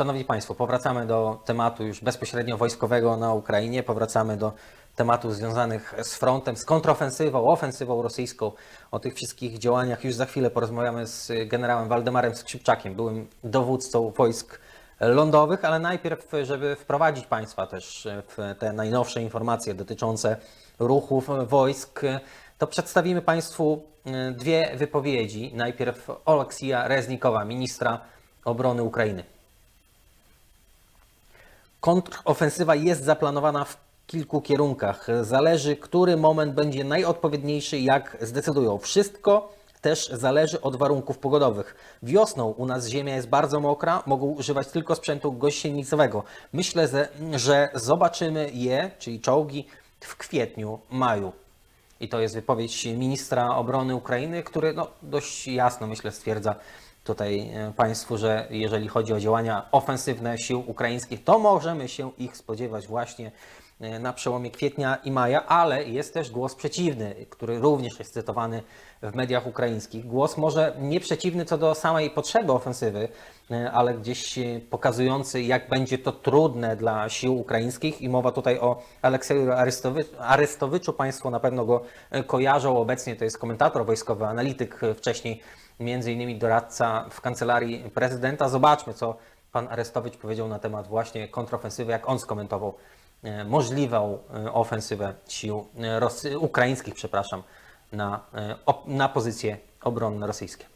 Szanowni Państwo, powracamy do tematu już bezpośrednio wojskowego na Ukrainie, powracamy do tematów związanych z frontem, z kontrofensywą, ofensywą rosyjską. O tych wszystkich działaniach już za chwilę porozmawiamy z generałem Waldemarem Skrzypczakiem, byłym dowódcą wojsk lądowych, ale najpierw, żeby wprowadzić Państwa też w te najnowsze informacje dotyczące ruchów wojsk, to przedstawimy Państwu e, dwie wypowiedzi. Najpierw Oleksija Reznikowa, ministra obrony Ukrainy. Kontrofensywa jest zaplanowana w kilku kierunkach. Zależy, który moment będzie najodpowiedniejszy, jak zdecydują. Wszystko też zależy od warunków pogodowych. Wiosną u nas ziemia jest bardzo mokra, mogą używać tylko sprzętu gościelnicowego. Myślę, że zobaczymy je, czyli czołgi, w kwietniu, maju. I to jest wypowiedź ministra obrony Ukrainy, który no, dość jasno, myślę, stwierdza tutaj e, Państwu, że jeżeli chodzi o działania ofensywne sił ukraińskich, to możemy się ich spodziewać właśnie e, na przełomie kwietnia i maja, ale jest też głos przeciwny, który również jest cytowany w mediach ukraińskich. Głos może nie przeciwny co do samej potrzeby ofensywy, e, ale gdzieś pokazujący, jak będzie to trudne dla sił ukraińskich. I mowa tutaj o Aleksieju Arestowy- Arestowiczu. Państwo na pewno go kojarzą. Obecnie to jest komentator wojskowy, analityk, wcześniej między innymi doradca w kancelarii prezydenta. Zobaczmy, co pan Arestowicz powiedział na temat właśnie kontrofensywy, jak on skomentował e, możliwą e, ofensywę sił e, Rosy, ukraińskich, przepraszam, na, na pozycje obronne rosyjskie.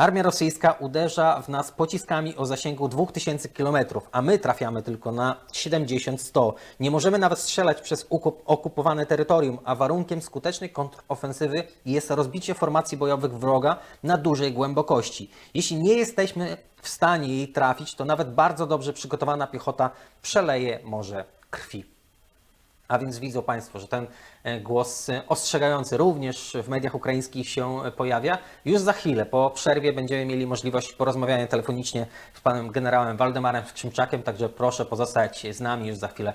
Armia rosyjska uderza w nas pociskami o zasięgu 2000 km, a my trafiamy tylko na 70-100. Nie możemy nawet strzelać przez okupowane terytorium, a warunkiem skutecznej kontrofensywy jest rozbicie formacji bojowych wroga na dużej głębokości. Jeśli nie jesteśmy w stanie jej trafić, to nawet bardzo dobrze przygotowana piechota przeleje morze krwi. A więc widzą Państwo, że ten e, głos e, ostrzegający również w mediach ukraińskich się e, pojawia. Już za chwilę, po przerwie, będziemy mieli możliwość porozmawiania telefonicznie z panem generałem Waldemarem Skrzymczakiem, także proszę pozostać z nami już za chwilę.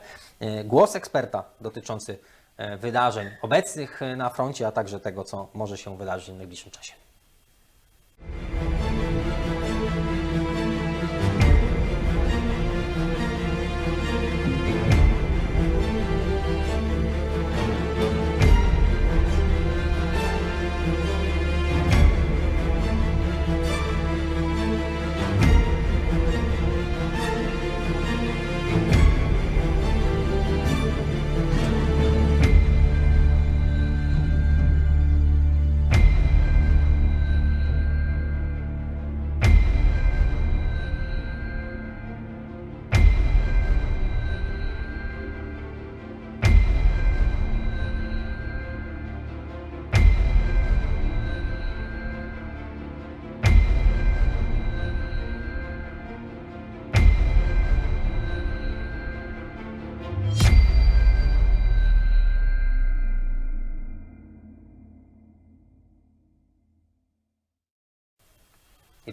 Głos eksperta dotyczący wydarzeń obecnych na froncie, a także tego, co może się wydarzyć w najbliższym czasie.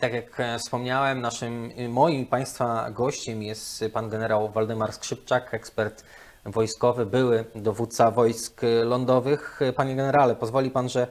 Tak jak e, wspomniałem, naszym, y, moim Państwa gościem jest pan generał Waldemar Skrzypczak, ekspert wojskowy, były dowódca wojsk lądowych. Panie generale, pozwoli Pan, że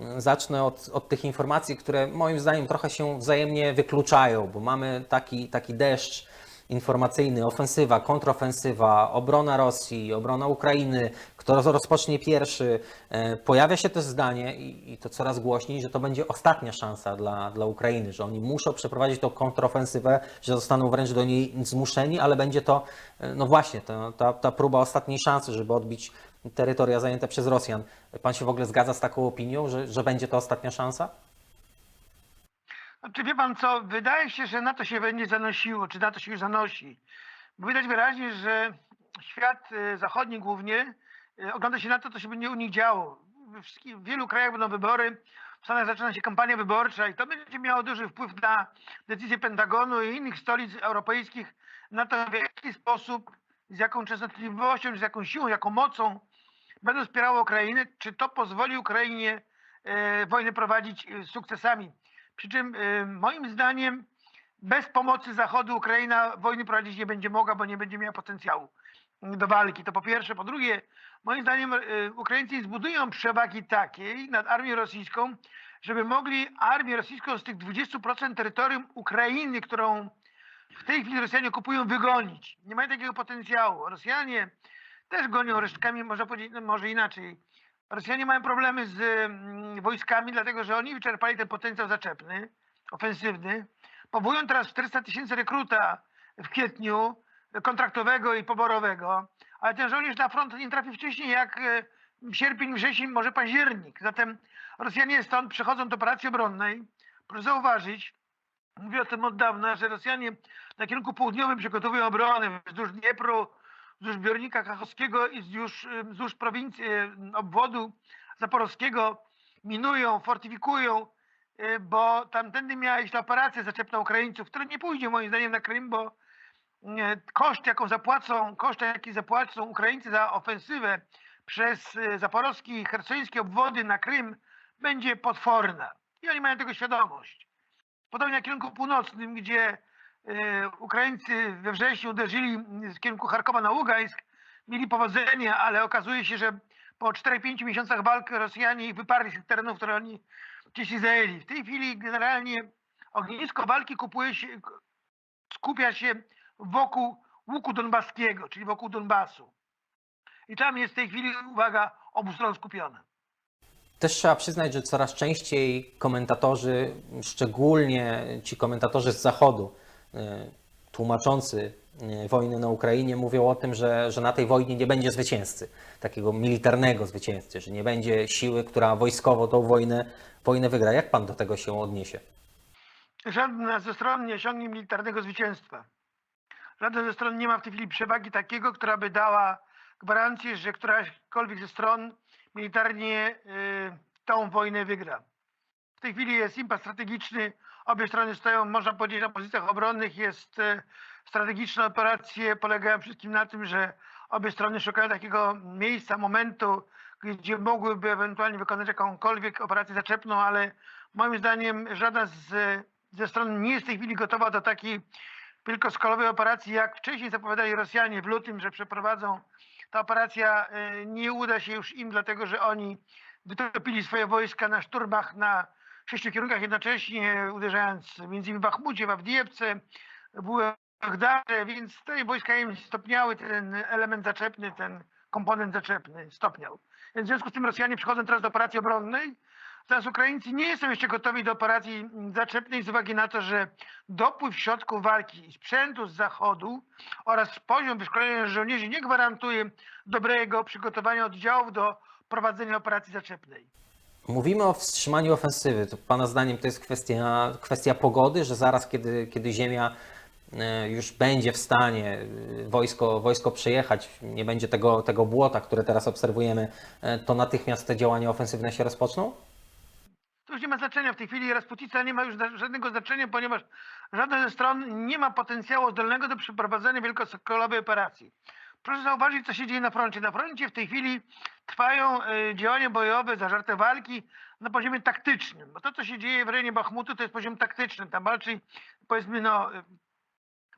mm, zacznę od, od tych informacji, które moim zdaniem trochę się wzajemnie wykluczają, bo mamy taki, taki deszcz informacyjny, ofensywa, kontrofensywa, obrona Rosji, obrona Ukrainy, kto roz- rozpocznie pierwszy. E, Pojawia się też zdanie, i, to coraz głośniej, że to będzie ostatnia szansa dla, dla Ukrainy, że oni muszą przeprowadzić tą kontrofensywę, że zostaną wręcz do niej zmuszeni, ale będzie to, e, no właśnie, to, ta, ta próba ostatniej szansy, żeby odbić terytoria zajęte przez Rosjan. Pan się w ogóle zgadza z taką opinią, że, że będzie to ostatnia szansa? Czy wie pan co, wydaje się, że na to się będzie zanosiło, czy na to się już zanosi. Bo widać wyraźnie, że świat e, zachodni głównie e, ogląda się na to, co się będzie u nich działo. W wielu krajach będą wybory, w Stanach zaczyna się kampania wyborcza i to będzie miało duży wpływ na decyzje Pentagonu i innych stolic europejskich na to, w jaki sposób, z jaką częstotliwością, z jaką siłą, jaką mocą będą wspierały Ukrainę, czy to pozwoli Ukrainie e, wojnę prowadzić z sukcesami. Przy czym e, moim zdaniem bez pomocy Zachodu Ukraina wojny prowadzić nie będzie mogła, bo nie będzie miała potencjału do walki. To po pierwsze. Po drugie, moim zdaniem e, Ukraińcy zbudują przewagi takiej nad armią rosyjską, żeby mogli armię rosyjską z tych 20% terytorium Ukrainy, którą w tej chwili Rosjanie kupują, wygonić. Nie mają takiego potencjału. Rosjanie też gonią resztkami, można powiedzieć, no może inaczej. Rosjanie mają problemy z mm, wojskami, dlatego że oni wyczerpali ten potencjał zaczepny, ofensywny. Powołują teraz 400 tysięcy rekruta w kwietniu, kontraktowego i poborowego, ale ten żołnierz na front nie trafi wcześniej jak e, sierpień, wrzesień, może październik. Zatem Rosjanie stąd przechodzą do operacji obronnej. Proszę zauważyć, mówię o tym od dawna, że Rosjanie na kierunku południowym przygotowują obronę wzdłuż Dniepru, wzdłuż zbiornika kachowskiego i y, wzdłuż prowincji, obwodu zaporowskiego minują, fortyfikują, y, bo tamtędy miała iść operacja zaczepna Ukraińców, która nie pójdzie moim zdaniem na Krym, bo y, koszt, jaką zapłacą, koszt, jaki zapłacą Ukraińcy za ofensywę przez y, zaporowski i hersońskie obwody na Krym będzie potworna. I oni mają tego świadomość. Podobnie na kierunku północnym, gdzie Ukraińcy we wrześniu uderzyli z kierunku Charkowa na Ługańsk, mieli powodzenie, ale okazuje się, że po 4-5 miesiącach walk Rosjanie ich wyparli z tych terenów, które oni wcześniej zajęli. W tej chwili generalnie ognisko walki kupuje się, skupia się wokół łuku donbaskiego, czyli wokół Donbasu. I tam jest w tej chwili, uwaga, obu stron skupione. Też trzeba przyznać, że coraz częściej komentatorzy, szczególnie ci komentatorzy z Zachodu, e, tłumaczący e, wojnę na Ukrainie, mówią o tym, że, że na tej wojnie nie będzie zwycięzcy, takiego militarnego zwycięzcy, że nie będzie siły, która wojskowo tą wojnę, wojnę wygra. Jak pan do tego się odniesie? Żadna ze stron nie osiągnie militarnego zwycięstwa. Żadna ze stron nie ma w tej chwili przewagi takiego, która by dała gwarancję, że któraśkolwiek ze stron militarnie y, tą wojnę wygra. W tej chwili jest impas strategiczny. Obie strony stoją, można powiedzieć, na pozycjach obronnych. Jest y, strategiczne operacje, polegają wszystkim na tym, że obie strony szukają takiego miejsca, momentu, gdzie mogłyby ewentualnie wykonać jakąkolwiek operację zaczepną, ale moim zdaniem żadna z, ze stron nie jest w tej chwili gotowa do takiej wielkoskalowej operacji, jak wcześniej zapowiadali Rosjanie w lutym, że przeprowadzą. Ta operacja y, nie uda się już im, dlatego że oni wytopili swoje wojska na szturmach na sześciu kierunkach jednocześnie, uderzając między innymi w Bachmucie, w Awdiewce, w Uechdarze, więc te wojska im stopniały ten element zaczepny, ten komponent zaczepny stopniał. Więc w związku z tym Rosjanie przechodzą teraz do operacji obronnej, Teraz Ukraińcy nie są jeszcze gotowi do operacji mm, zaczepnej z uwagi na to, że dopływ środków walki i sprzętu z zachodu oraz poziom wyszkolenia żołnierzy nie gwarantuje dobrego przygotowania oddziałów do prowadzenia operacji zaczepnej. Mówimy o wstrzymaniu ofensywy. To Pana zdaniem to jest kwestia, kwestia pogody, że zaraz, kiedy, kiedy ziemia e, już będzie w stanie e, wojsko, wojsko przejechać, nie będzie tego, tego błota, które teraz obserwujemy, e, to natychmiast te działania ofensywne się rozpoczną? To już nie ma znaczenia. W tej chwili Rasputica nie ma już żadnego znaczenia, ponieważ żadna ze stron nie ma potencjału zdolnego do przeprowadzenia wielkoskalowej operacji. Proszę zauważyć, co się dzieje na froncie. Na froncie w tej chwili trwają e, działania bojowe, zażarte walki na poziomie taktycznym. Bo to, co się dzieje w rejonie Bachmutu, to jest poziom taktyczny. Tam walczy, powiedzmy, no,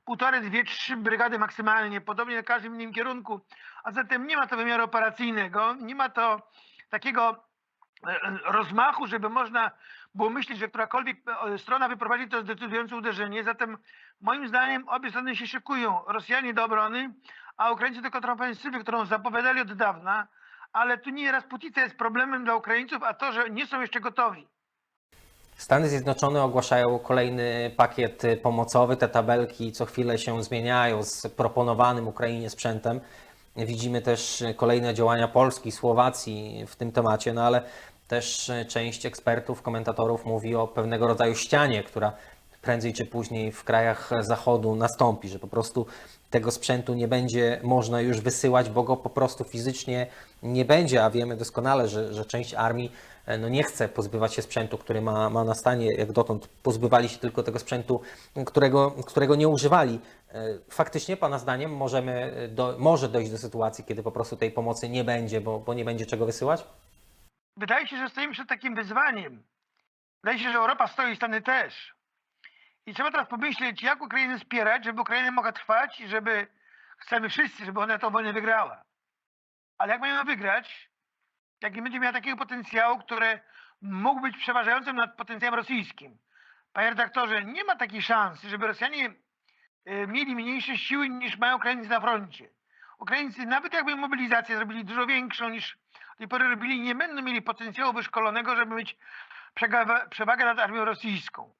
półtorej, dwie, trzy brygady maksymalnie, podobnie na każdym innym kierunku. A zatem nie ma to wymiaru operacyjnego, nie ma to takiego e, e, rozmachu, żeby można było myśleć, że którakolwiek e, strona wyprowadzi to zdecydujące uderzenie. Zatem moim zdaniem obie strony się szykują. Rosjanie do obrony, a Ukraińcy do kontrofensywy, którą zapowiadali od dawna. Ale tu nie Rasputica jest problemem dla Ukraińców, a to, że nie są jeszcze gotowi. Stany Zjednoczone ogłaszają kolejny pakiet y, pomocowy. Te tabelki co chwilę się zmieniają z proponowanym Ukrainie sprzętem. Widzimy też y, kolejne działania Polski, Słowacji w tym temacie, no ale też y, część ekspertów, komentatorów mówi o pewnego rodzaju ścianie, która prędzej czy później w krajach Zachodu nastąpi, że po prostu tego sprzętu nie będzie można już wysyłać, bo go po prostu fizycznie nie będzie, a wiemy doskonale, że, że część armii e, no nie chce pozbywać się sprzętu, który ma, ma na stanie, jak dotąd pozbywali się tylko tego sprzętu, którego, którego nie używali. E, Faktycznie, Pana zdaniem, możemy do, może dojść do sytuacji, kiedy po prostu tej pomocy nie będzie, bo, bo nie będzie czego wysyłać? Wydaje się, że stoimy przed takim wyzwaniem. Wydaje się, że Europa stoi, Stany też. I trzeba teraz pomyśleć, jak Ukrainę wspierać, żeby Ukraina mogła trwać i żeby, chcemy wszyscy, żeby ona tę wojnę wygrała. Ale jak ją wygrać, jak nie będzie miała takiego potencjału, które mógł być przeważającym nad potencjałem rosyjskim. Panie redaktorze, nie ma takiej szansy, żeby Rosjanie e, mieli mniejsze siły niż mają Ukraińcy na froncie. Ukraińcy, nawet jakby mobilizację zrobili dużo większą niż tej pory robili, nie będą mieli potencjału wyszkolonego, żeby mieć przewagę nad armią rosyjską.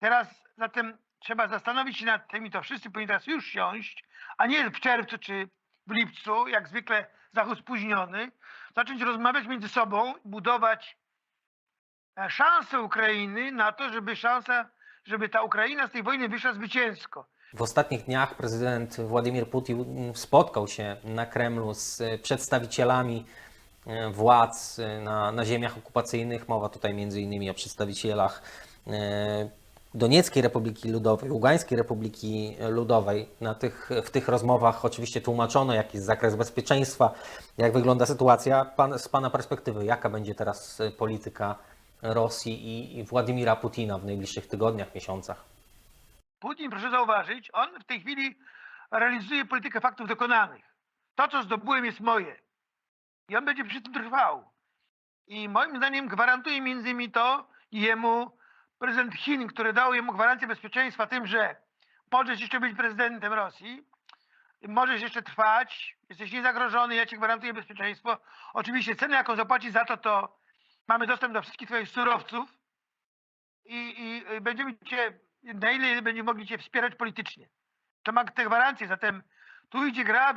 Teraz zatem trzeba zastanowić się nad tym i to wszyscy powinni teraz już siąść, a nie w czerwcu czy w lipcu, jak zwykle Zachód spóźniony, zacząć rozmawiać między sobą, budować e, szansę Ukrainy na to, żeby szansa, żeby ta Ukraina z tej wojny wyszła zwycięsko. W ostatnich dniach prezydent Władimir Putin spotkał się na Kremlu z przedstawicielami władz e, na, na ziemiach okupacyjnych. Mowa tutaj innymi o przedstawicielach e, Donieckiej Republiki Ludowej, Ługańskiej Republiki Ludowej. Na tych, w tych rozmowach oczywiście tłumaczono, jaki jest zakres bezpieczeństwa, jak wygląda sytuacja. Pan, z Pana perspektywy, jaka będzie teraz e, polityka Rosji i, i Władimira Putina w najbliższych tygodniach, miesiącach? Putin, proszę zauważyć, on w tej chwili realizuje politykę faktów dokonanych. To, co zdobyłem, jest moje. I on będzie przy tym trwał. I moim zdaniem gwarantuje między innymi to jemu prezydent Chin, który dał jemu gwarancję bezpieczeństwa tym, że możesz jeszcze być prezydentem Rosji, możesz jeszcze trwać, jesteś niezagrożony, ja ci gwarantuję bezpieczeństwo. Oczywiście cenę, jaką zapłaci za to, to mamy dostęp do wszystkich twoich surowców i, i będziemy cię, na ile będziemy mogli cię wspierać politycznie. To ma te gwarancje, zatem tu idzie gra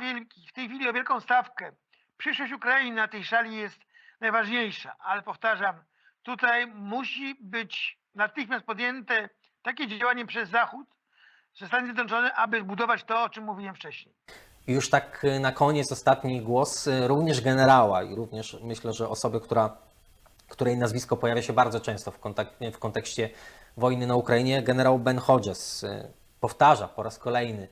w tej chwili o wielką stawkę. Przyszłość Ukrainy na tej szali jest najważniejsza, ale powtarzam, tutaj musi być natychmiast podjęte takie działanie przez Zachód, przez Stany Zjednoczone, aby zbudować to, o czym mówiłem wcześniej. Już tak y, na koniec ostatni głos y, również generała i również myślę, że osoby, która, której nazwisko pojawia się bardzo często w, w kontekście wojny na Ukrainie, generał Ben Hodges y, powtarza po raz kolejny,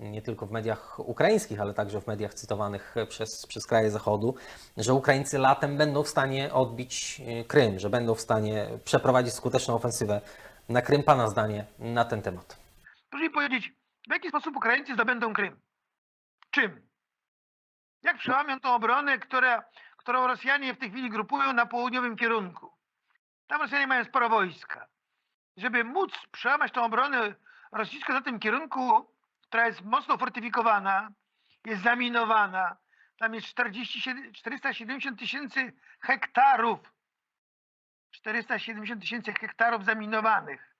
nie tylko w mediach ukraińskich, ale także w mediach cytowanych przez, przez kraje Zachodu, że Ukraińcy latem będą w stanie odbić y, Krym, że będą w stanie przeprowadzić skuteczną ofensywę na Krym. Pana zdanie na ten temat. Proszę mi powiedzieć, w jaki sposób Ukraińcy zdobędą Krym? Czym? Jak przełamią tą obronę, którą Rosjanie w tej chwili grupują na południowym kierunku? Tam Rosjanie mają sporo wojska. Żeby móc przełamać tą obronę rosyjską na tym kierunku, która jest mocno fortyfikowana, jest zaminowana, tam jest 47, 470 tysięcy hektarów, 470 tysięcy hektarów zaminowanych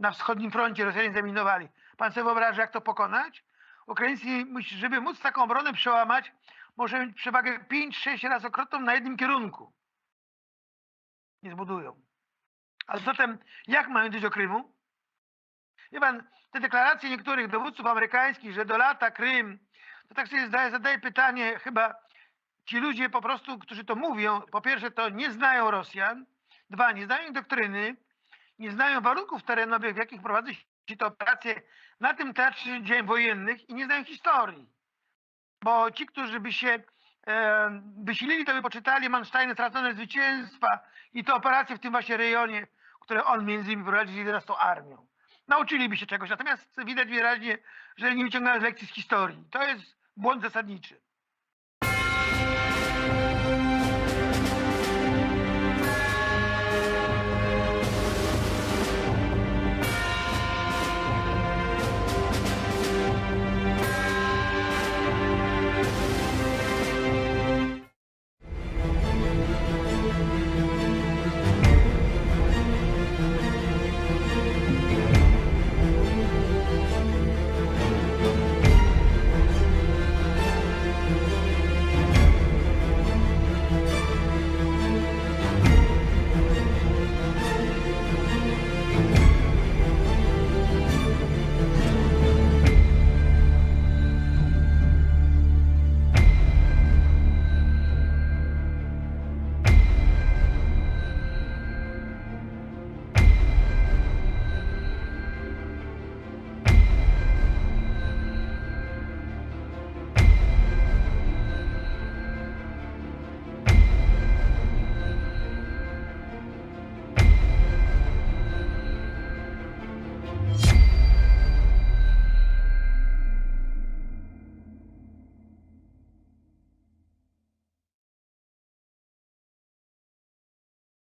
na wschodnim froncie Rosjanie zaminowali. Pan sobie wyobraża, jak to pokonać? Ukraińcy, żeby móc taką obronę przełamać, może mieć przewagę 5-6 razy okrotną na jednym kierunku. Nie zbudują. Ale zatem, jak mają dojść do Krymu? Wie pan, te deklaracje niektórych dowódców amerykańskich, że do lata Krym, to tak sobie zadaję, zadaję pytanie, chyba ci ludzie po prostu, którzy to mówią, po pierwsze to nie znają Rosjan, dwa, nie znają ich doktryny, nie znają warunków terenowych, w jakich prowadzi się te operacje na tym teatrze dzieł wojennych i nie znają historii. Bo ci, którzy by się e, wysilili, to by poczytali Mansteiny Stracone Zwycięstwa i te operacje w tym właśnie rejonie, które on między innymi prowadzi z 11 armią. Nauczyliby się czegoś, natomiast widać wyraźnie, że nie wyciągają lekcji z historii. To jest błąd zasadniczy.